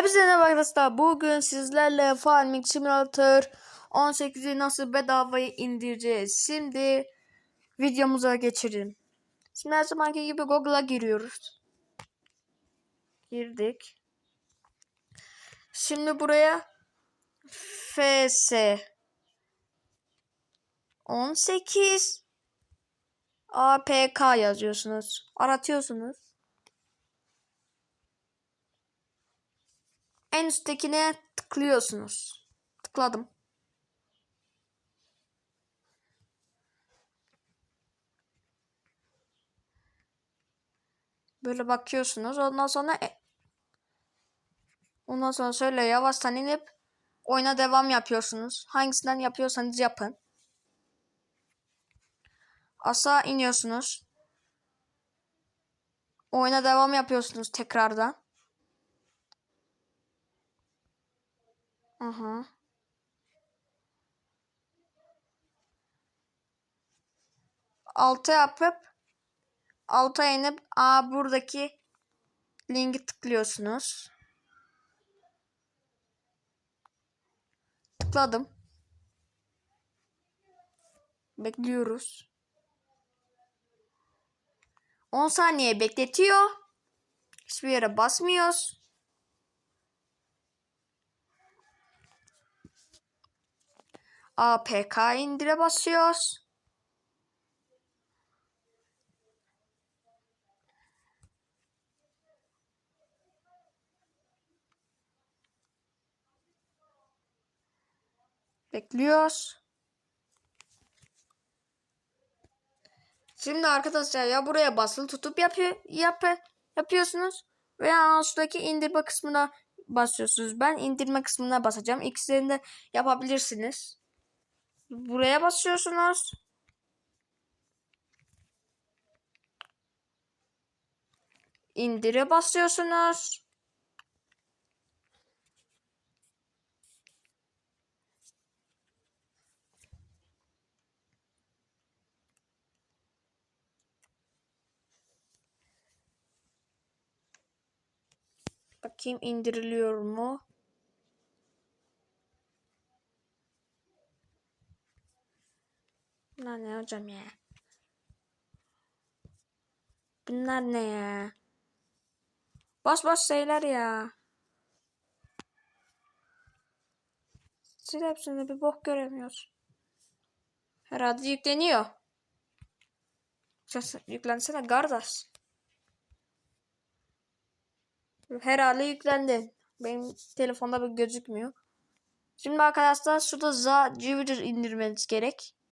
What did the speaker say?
Hepinize merhaba arkadaşlar. Bugün sizlerle Farming Simulator 18'i nasıl bedavaya indireceğiz. Şimdi videomuza geçelim. Şimdi her zamanki gibi Google'a giriyoruz. Girdik. Şimdi buraya FS 18 APK yazıyorsunuz. Aratıyorsunuz. En üsttekine tıklıyorsunuz. Tıkladım. Böyle bakıyorsunuz. Ondan sonra e- ondan sonra şöyle yavaştan inip oyuna devam yapıyorsunuz. Hangisinden yapıyorsanız yapın. Aşağı iniyorsunuz. Oyuna devam yapıyorsunuz tekrardan. Aha. Alta yapıp alta inip a buradaki linki tıklıyorsunuz. Tıkladım. Bekliyoruz. 10 saniye bekletiyor. Hiçbir yere basmıyoruz. APK indire basıyoruz. Bekliyoruz. Şimdi arkadaşlar ya buraya basılı tutup yapıyor, yap, yapıyorsunuz veya üstteki indirme kısmına basıyorsunuz. Ben indirme kısmına basacağım. İkisini de yapabilirsiniz. Buraya basıyorsunuz. İndire basıyorsunuz. Bakayım indiriliyor mu? Bunlar ne hocam ya? Ne ya? Bas bas şeyler ya. Sil hepsini bir bok göremiyoruz. Herhalde yükleniyor. Yüklensene kardeş. Herhalde yüklendi. Benim telefonda bir gözükmüyor. Şimdi arkadaşlar şurada za Jupyter indirmeniz gerek.